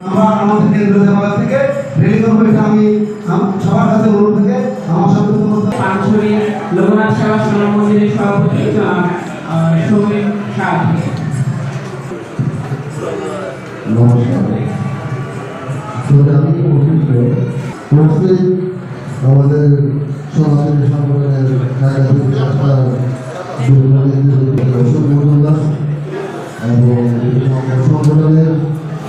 আমরা আমাদের কেন্দ্র জামাত থেকে আমি সবার কাছে অনুরোধ থেকে আমার সাথে অনুরোধ পাঁচছড়ি লোকনাথ সেবা সোনা মন্দিরের সভাপতি আহ, আহ, সমীর শাহ নমস্কার। তবে আমি অভিজ্ঞ মুসলিম আমাদের সনাতনী সংগঠনের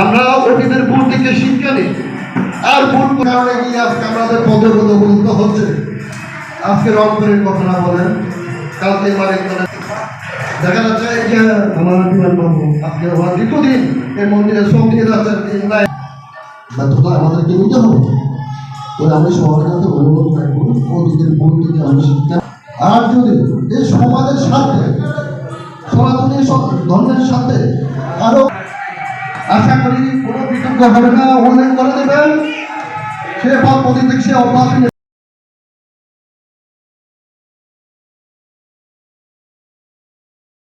আমরা অতীতের ভুল থেকে শিক্ষা নিই। আর ভুল কারণে গিয়ে আজকে আমাদের পদের মতো অবহিত হচ্ছে? আজকে রংপুরের কথা না বলেন, কালকে মারে দেখা যাচ্ছে যে আমার বিমানবন্দর আজকে আমার দীর্ঘদিন এই মন্দিরে দিয়ে যাচ্ছেন লাখ ব্যর্থতা আমাদেরকে নিতে হবে। ওই আমি সবার কাছে অনুরোধ রাখব, অতীতের ভুল থেকে আমি শিক্ষা আর যদি এই সমাজের সাথে হবে না অনলাইন করে দেবেন। সে পদ প্রতিদিন সে অভ্যাস